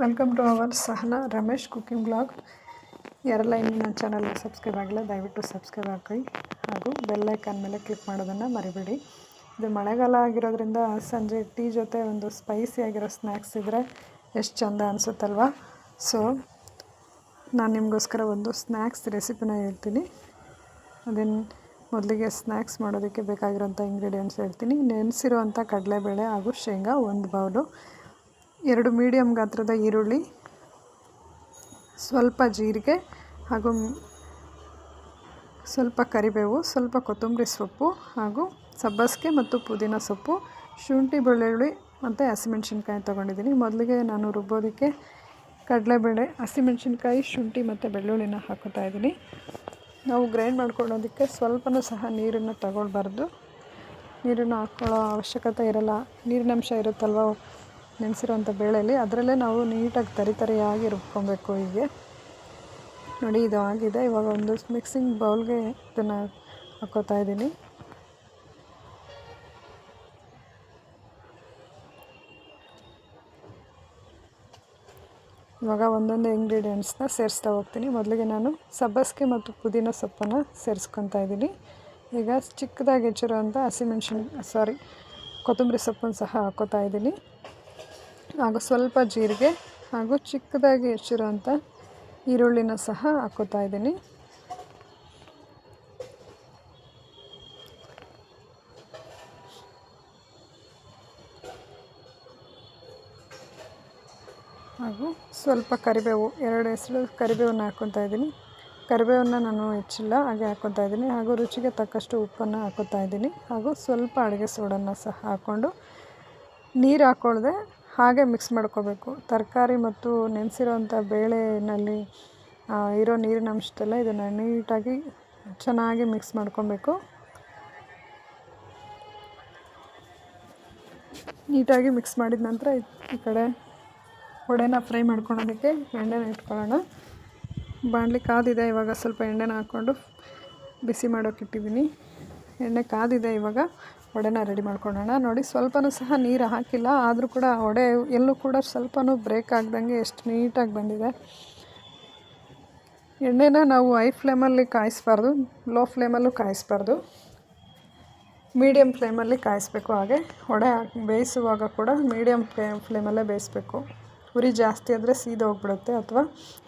Welcome to our Sahana Ramesh cooking blog ಯಾರೆಲ್ಲ ಇನ್ನೂ ನನ್ನ ಚಾನಲ್ಗೆ ಸಬ್ಸ್ಕ್ರೈಬ್ ಆಗಿಲ್ಲ ದಯವಿಟ್ಟು ಸಬ್ಸ್ಕ್ರೈಬ್ ಹಾಕಿ ಹಾಗೂ ಬೆಲ್ಲೈಕನ್ ಮೇಲೆ ಕ್ಲಿಕ್ ಮಾಡೋದನ್ನು ಮರಿಬೇಡಿ. ಇದು ಮಳೆಗಾಲ ಆಗಿರೋದ್ರಿಂದ ಸಂಜೆ ಟೀ ಜೊತೆ ಒಂದು ಸ್ಪೈಸಿ ಆಗಿರೋ ಸ್ನ್ಯಾಕ್ಸ್ ಇದ್ದರೆ ಎಷ್ಟು ಚಂದ ಅನಿಸುತ್ತಲ್ವ? ಸೊ ನಾನು ನಿಮಗೋಸ್ಕರ ಒಂದು ಸ್ನ್ಯಾಕ್ಸ್ ರೆಸಿಪಿನ ಹೇಳ್ತೀನಿ. ಅದೇನು ಮೊದಲಿಗೆ ಸ್ನ್ಯಾಕ್ಸ್ ಮಾಡೋದಕ್ಕೆ ಬೇಕಾಗಿರೋಂಥ ಇಂಗ್ರೀಡಿಯೆಂಟ್ಸ್ ಹೇಳ್ತೀನಿ. ನೆನೆಸಿರುವಂಥ ಕಡಲೆಬೇಳೆ ಹಾಗೂ ಶೇಂಗಾ ಒಂದು ಬೌಲು. ಎರಡು ಮೀಡಿಯಮ್ ಗಾತ್ರದ ಈರುಳ್ಳಿ, ಸ್ವಲ್ಪ ಜೀರಿಗೆ ಹಾಗೂ ಸ್ವಲ್ಪ ಕರಿಬೇವು, ಸ್ವಲ್ಪ ಕೊತ್ತಂಬರಿ ಸೊಪ್ಪು ಹಾಗೂ ಸಬ್ಬಸಿಗೆ ಮತ್ತು ಪುದೀನ ಸೊಪ್ಪು, ಶುಂಠಿ ಬೆಳ್ಳುಳ್ಳಿ ಮತ್ತು ಹಸಿಮೆಣ್ಸಿನ್ಕಾಯಿ ತೊಗೊಂಡಿದ್ದೀನಿ. ಮೊದಲಿಗೆ ನಾನು ರುಬ್ಬೋದಕ್ಕೆ ಕಡಲೆಬೇಳೆ, ಹಸಿಮೆಣ್ಸಿನ್ಕಾಯಿ, ಶುಂಠಿ ಮತ್ತು ಬೆಳ್ಳುಳ್ಳಿನ ಹಾಕೋತಾ ಇದ್ದೀನಿ. ನಾವು ಗ್ರೈಂಡ್ ಮಾಡ್ಕೊಳ್ಳೋದಕ್ಕೆ ಸ್ವಲ್ಪನೂ ಸಹ ನೀರನ್ನು ತಗೊಳ್ಬಾರ್ದು. ನೀರನ್ನು ಹಾಕ್ಕೊಳ್ಳೋ ಅವಶ್ಯಕತೆ ಇರಲ್ಲ. ನೀರಿನಂಶ ಇರುತ್ತಲ್ವ? ನೆನೆಸಿರೋಂಥ ಬೇಳೆಯಲ್ಲಿ ಅದರಲ್ಲೇ ನಾವು ನೀಟಾಗಿ ತರಿ ತರಿಯಾಗಿ ರುಬ್ಕೊಬೇಕು ಹೀಗೆ. ನೋಡಿ, ಇದು ಆಗಿದೆ. ಇವಾಗ ಒಂದು ಮಿಕ್ಸಿಂಗ್ ಬೌಲ್ಗೆ ಇದನ್ನು ಹಾಕೋತಾ ಇದ್ದೀನಿ. ಇವಾಗ ಒಂದೊಂದು ಇಂಗ್ರೀಡಿಯೆಂಟ್ಸ್ನ ಸೇರಿಸ್ತಾ ಹೋಗ್ತೀನಿ. ಮೊದಲಿಗೆ ನಾನು ಸಬ್ಬಸ್ಗೆ ಮತ್ತು ಪುದೀನ ಸೊಪ್ಪನ್ನು ಸೇರಿಸ್ಕೊತಾ ಇದ್ದೀನಿ. ಈಗ ಚಿಕ್ಕದಾಗಿ ಹೆಚ್ಚಿರುವಂಥ ಹಸಿಮೆಣ್ಸಿನ ಸಾರಿ, ಕೊತ್ತಂಬರಿ ಸೊಪ್ಪನ್ನು ಸಹ ಹಾಕೋತಾ ಇದ್ದೀನಿ. ಹಾಗೂ ಸ್ವಲ್ಪ ಜೀರಿಗೆ ಹಾಗೂ ಚಿಕ್ಕದಾಗಿ ಹೆಚ್ಚಿರುವಂಥ ಈರುಳ್ಳಿನ ಸಹ ಹಾಕೋತಾ ಇದ್ದೀನಿ. ಹಾಗೂ ಸ್ವಲ್ಪ ಕರಿಬೇವು, ಎರಡು ಹೆಸರು ಕರಿಬೇವನ್ನು ಹಾಕ್ಕೊತಾ ಇದ್ದೀನಿ. ಕರಿಬೇವನ್ನು ನಾನು ಹೆಚ್ಚಿಲ್ಲ, ಹಾಗೆ ಹಾಕ್ಕೊತಾ ಇದ್ದೀನಿ. ಹಾಗೂ ರುಚಿಗೆ ತಕ್ಕಷ್ಟು ಉಪ್ಪನ್ನು ಹಾಕೋತಾ ಇದ್ದೀನಿ. ಹಾಗೂ ಸ್ವಲ್ಪ ಅಡುಗೆ ಸೋಡನ್ನು ಸಹ ಹಾಕ್ಕೊಂಡು ನೀರು ಹಾಕ್ಕೊಳ್ದೆ ಹಾಗೆ ಮಿಕ್ಸ್ ಮಾಡ್ಕೋಬೇಕು. ತರಕಾರಿ ಮತ್ತು ನೆನೆಸಿರೋಂಥ ಬೇಳೆನಲ್ಲಿ ಇರೋ ನೀರಿನ ಅಂಶದೆಲ್ಲ ಇದನ್ನು ನೀಟಾಗಿ ಚೆನ್ನಾಗಿ ಮಿಕ್ಸ್ ಮಾಡ್ಕೊಬೇಕು. ನೀಟಾಗಿ ಮಿಕ್ಸ್ ಮಾಡಿದ ನಂತರ ಈ ಕಡೆ ವಡೆನ ಫ್ರೈ ಮಾಡ್ಕೊಳೋದಕ್ಕೆ ಎಣ್ಣೆನ ಇಟ್ಕೊಳ್ಳೋಣ. ಬಾಣಲಿ ಕಾದಿದೆ ಇವಾಗ, ಸ್ವಲ್ಪ ಎಣ್ಣೆನ ಹಾಕ್ಕೊಂಡು ಬಿಸಿ ಮಾಡೋಕೆ ಇಟ್ಟಿದ್ದೀನಿ. ಎಣ್ಣೆ ಕಾದಿದೆ ಇವಾಗ. ವಡೆನ ರೆಡಿ ಮಾಡ್ಕೊಳ್ಳೋಣ. ನೋಡಿ, ಸ್ವಲ್ಪನೂ ಸಹ ನೀರು ಹಾಕಿಲ್ಲ. ಆದರೂ ಕೂಡ ವಡೆ ಎಲ್ಲೂ ಕೂಡ ಸ್ವಲ್ಪನೂ ಬ್ರೇಕ್ ಆಗ್ದಂಗೆ ಎಷ್ಟು ನೀಟಾಗಿ ಬಂದಿದೆ. ಎಣ್ಣೆನ ನಾವು ಐ ಫ್ಲೇಮಲ್ಲಿ ಕಾಯಿಸ್ಬಾರ್ದು. ಲೋ ಫ್ಲೇಮಲ್ಲೂ ಕಾಯಿಸ್ಬಾರ್ದು. ಮೀಡಿಯಮ್ ಫ್ಲೇಮಲ್ಲಿ ಕಾಯಿಸ್ಬೇಕು ಹಾಗೆ. ವಡೆ ಬೇಯಿಸುವಾಗ ಕೂಡ ಮೀಡಿಯಮ್ ಫ್ಲೇ ಫ್ಲೇಮಲ್ಲೇ ಬೇಯಿಸ್ಬೇಕು. ಉರಿ ಜಾಸ್ತಿ ಆದರೆ ಸೀದೋಗ್ಬಿಡುತ್ತೆ ಅಥವಾ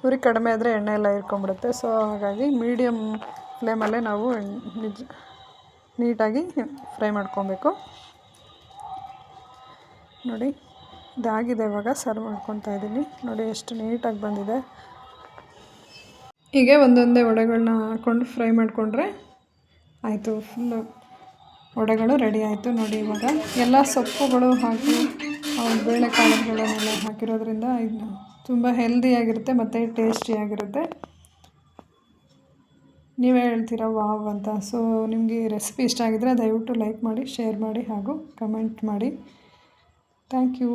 ಉರಿ ಕಡಿಮೆ ಆದರೆ ಎಣ್ಣೆ ಎಲ್ಲ ಇರ್ಕೊಂಬಿಡುತ್ತೆ ಸೊ ಹಾಗಾಗಿ ಮೀಡಿಯಮ್ ಫ್ಲೇಮಲ್ಲೇ ನಾವು ನಿಜ ನೀಟಾಗಿ ಫ್ರೈ ಮಾಡ್ಕೊಬೇಕು. ನೋಡಿ, ಇದಾಗಿದೆ ಇವಾಗ, ಸರ್ವ್ ಮಾಡ್ಕೊತಾ ಇದ್ದೀನಿ. ನೋಡಿ, ಎಷ್ಟು ನೀಟಾಗಿ ಬಂದಿದೆ. ಹೀಗೆ ಒಂದೊಂದೇ ವಡೆಗಳನ್ನ ಹಾಕ್ಕೊಂಡು ಫ್ರೈ ಮಾಡಿಕೊಂಡ್ರೆ ಆಯಿತು ಫುಲ್ಲು ವಡೆಗಳು ರೆಡಿ ಆಯಿತು. ನೋಡಿ, ಇವಾಗ ಎಲ್ಲ ಸೊಪ್ಪುಗಳು ಹಾಕಿ ಬೇಳೆಕಾಳುಗಳನ್ನೆಲ್ಲ ಹಾಕಿರೋದ್ರಿಂದ ಇದು ತುಂಬ ಹೆಲ್ದಿಯಾಗಿರುತ್ತೆ ಮತ್ತು ಟೇಸ್ಟಿಯಾಗಿರುತ್ತೆ ನೀವೇ ಹೇಳ್ತೀರ ವಾವ್ ಅಂತ. ಸೊ ನಿಮಗೆ ರೆಸಿಪಿ ಇಷ್ಟ ಆಗಿದ್ದರೆ ದಯವಿಟ್ಟು ಲೈಕ್ ಮಾಡಿ ಶೇರ್ ಮಾಡಿ ಹಾಗೂ ಕಮೆಂಟ್ ಮಾಡಿ. Thank you